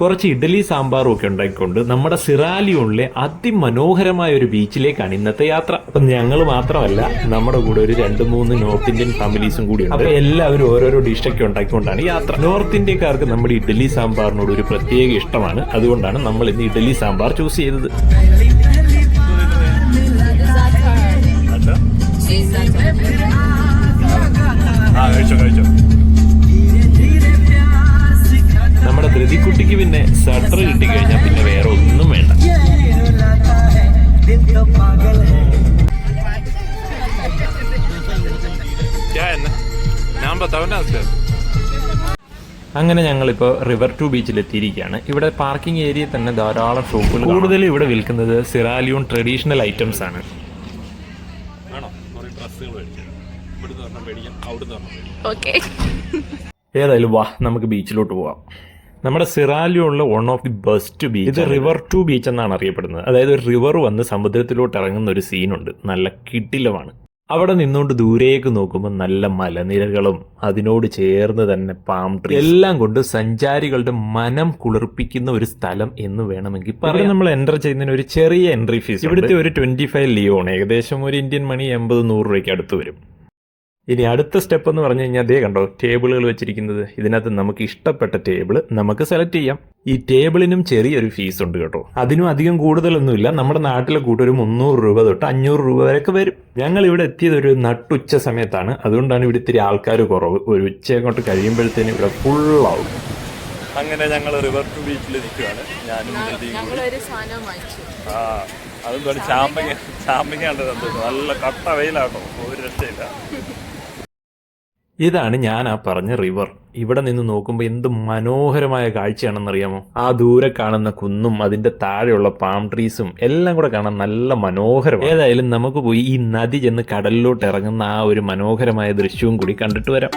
കുറച്ച് ഇഡലി സാമ്പാറും ഒക്കെ ഉണ്ടാക്കിക്കൊണ്ട് നമ്മുടെ സിറാലിയോണിലെ അതിമനോഹരമായ ഒരു ബീച്ചിലേക്കാണ് ഇന്നത്തെ യാത്ര. അപ്പൊ ഞങ്ങൾ മാത്രമല്ല നമ്മുടെ കൂടെ ഒരു രണ്ട് മൂന്ന് നോർത്ത് ഇന്ത്യൻ ഫാമിലീസും കൂടി ഉണ്ട്. അപ്പൊ എല്ലാവരും ഓരോരോ ഡിഷൊക്കെ ഉണ്ടാക്കിക്കൊണ്ടാണ് യാത്ര. നോർത്ത് ഇന്ത്യക്കാർക്ക് നമ്മുടെ ഇഡലി സാമ്പാറിനോട് ഒരു പ്രത്യേക ഇഷ്ടമാണ്. അതുകൊണ്ടാണ് നമ്മൾ ഇന്ന് ഇഡലി സാമ്പാർ ചൂസ് ചെയ്തത്. നമ്മുടെ കുട്ടിക്ക് പിന്നെ സട്ടർ കിട്ടിക്കഴിഞ്ഞാൽ പിന്നെ വേറെ ഒന്നും വേണ്ട. അങ്ങനെ ഞങ്ങളിപ്പോൾ റിവർ ടു ബീച്ചിൽ എത്തിയിരിക്കുകയാണ് ഇവിടെ പാർക്കിംഗ് ഏരിയ തന്നെ ധാരാളം ഷോപ്പുകൾ കൂടുതലും ഇവിടെ വിൽക്കുന്നത് സിറാലിയോൺ ട്രഡീഷണൽ ഐറ്റംസ് ആണ്. ഓക്കെ ഏതായാലും വാ നമുക്ക് ബീച്ചിലോട്ട് പോവാം. നമ്മുടെ സിറാലിയുള്ള one of the best beach ഇത് റിവർ ടു ബീച്ച് എന്നാണ് അറിയപ്പെടുന്നത്. അതായത് ഒരു റിവർ വന്ന് സമുദ്രത്തിലോട്ട് ഇറങ്ങുന്ന ഒരു സീനുണ്ട് നല്ല കിട്ടിലമാണ് അവിടെ നിന്നുകൊണ്ട് ദൂരേക്ക് നോക്കുമ്പോൾ നല്ല മലനിരകളും അതിനോട് ചേർന്ന് തന്നെ പാം ട്രീ എല്ലാം കൊണ്ട് സഞ്ചാരികളുടെ മനം കുളിർപ്പിക്കുന്ന ഒരു സ്ഥലം എന്ന് വേണമെങ്കിൽ പറയാം. നമ്മൾ എന്റർ ചെയ്യുന്നതിന് ഒരു ചെറിയ എൻട്രി ഫീസ് ഇവിടുത്തെ ഒരു ട്വന്റി ഫൈവ് ലിയോൺ ഏകദേശം ഒരു ഇന്ത്യൻ മണി എൺപത് നൂറ് രൂപയ്ക്ക് അടുത്ത് വരും. ഇനി അടുത്ത സ്റ്റെപ്പ് എന്ന് പറഞ്ഞു കഴിഞ്ഞാൽ അതേ കണ്ടോ ടേബിളുകൾ വെച്ചിരിക്കുന്നത്. ഇതിനകത്ത് നമുക്ക് ഇഷ്ടപ്പെട്ട ടേബിൾ നമുക്ക് സെലക്ട് ചെയ്യാം. ഈ ടേബിളിനും ചെറിയൊരു ഫീസ് ഉണ്ട് കേട്ടോ. അതിനും അധികം കൂടുതലൊന്നുമില്ല. നമ്മുടെ നാട്ടിലെ കൂട്ട് ഒരു മുന്നൂറ് രൂപ തൊട്ട് അഞ്ഞൂറ് രൂപ വരെയൊക്കെ വരും. ഞങ്ങൾ ഇവിടെ എത്തിയത് ഒരു നട്ടുച്ച സമയത്താണ്. അതുകൊണ്ടാണ് ഇവിടെ ഇത്തിരി ആൾക്കാർ കുറവ്. ഒരു ഉച്ച അങ്ങോട്ട് കഴിയുമ്പോഴത്തേനും ഇവിടെ ഫുള്ളാവും അങ്ങനെ ഞങ്ങൾ റിവർ ടു ബീച്ചിൽ നിൽക്കുകയാണ്. ഞാനും ആ അതും ചാമ്പങ്ങ ചാമ്പങ്ങ തന്നത് നല്ല കട്ട വെയിലാട്ടോ. ഒരു രക്ഷയില്ല. ഇതാണ് ഞാൻ ആ പറഞ്ഞ റിവർ ഇവിടെ നിന്ന് നോക്കുമ്പോൾ എന്ത് മനോഹരമായ കാഴ്ചയാണെന്നറിയാമോ? ആ ദൂരെ കാണുന്ന കുന്നും അതിന്റെ താഴെയുള്ള പാം ട്രീസും എല്ലാം കൂടെ കാണാൻ നല്ല മനോഹരം ഏതായാലും നമുക്ക് പോയി ഈ നദി ചെന്ന് കടലിലോട്ട് ഇറങ്ങുന്ന ആ ഒരു മനോഹരമായ ദൃശ്യവും കൂടി കണ്ടിട്ട് വരാം.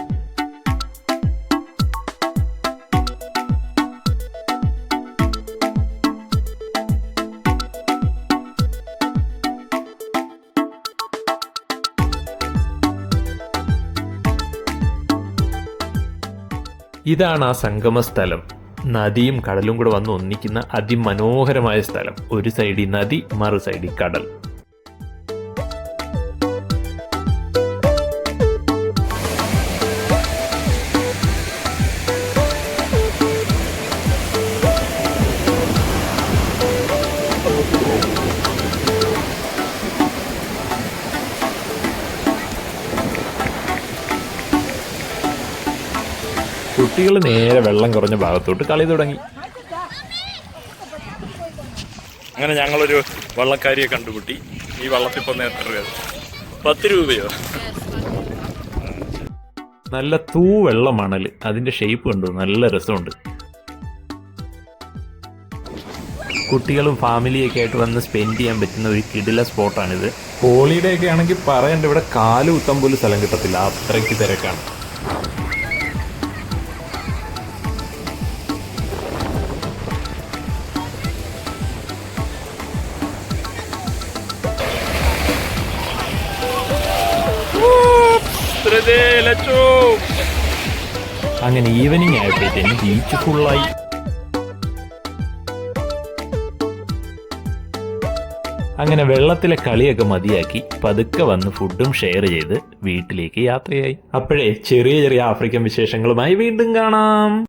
ഇതാണ് ആ സംഗമ സ്ഥലം നദിയും കടലും കൂടെ വന്ന് ഒന്നിക്കുന്ന അതിമനോഹരമായ സ്ഥലം. ഒരു സൈഡിൽ നദി മറു സൈഡിൽ കടൽ. കുട്ടികൾ നേരെ വെള്ളം കുറഞ്ഞ ഭാഗത്തോട്ട് കളി തുടങ്ങി. അങ്ങനെ ഞങ്ങളൊരു വള്ളക്കാരിയെ കണ്ടുമുട്ടി. ഈ വള്ളത്തിൽ ഇപ്പം എത്ര രൂപ പത്ത് രൂപയോ? നല്ല തൂ വെള്ള മണൽ അതിന്റെ ഷേപ്പ് കണ്ടു? നല്ല രസമുണ്ട്. കുട്ടികളും ഫാമിലിയൊക്കെ ആയിട്ട് വന്ന് സ്പെൻഡ് ചെയ്യാൻ പറ്റുന്ന ഒരു കിടില സ്പോട്ടാണിത്. ഹോളിഡേ ഒക്കെ ആണെങ്കിൽ പറയണ്ട ഇവിടെ കാൽ ഉത്തം പോലും സ്ഥലം കിട്ടത്തില്ല. അത്രയ്ക്ക് തിരക്കാണ്. അങ്ങനെ ഈവനിങ് ആയപ്പോഴത്തേന് ബീച്ച് ഫുള്ളായി അങ്ങനെ വെള്ളത്തിലെ കളിയൊക്കെ മതിയാക്കി പതുക്കെ വന്ന് ഫുഡും ഷെയർ ചെയ്ത് വീട്ടിലേക്ക് യാത്രയായി. അപ്പോഴേ ചെറിയ ചെറിയ ആഫ്രിക്കൻ വിശേഷങ്ങളുമായി വീണ്ടും കാണാം.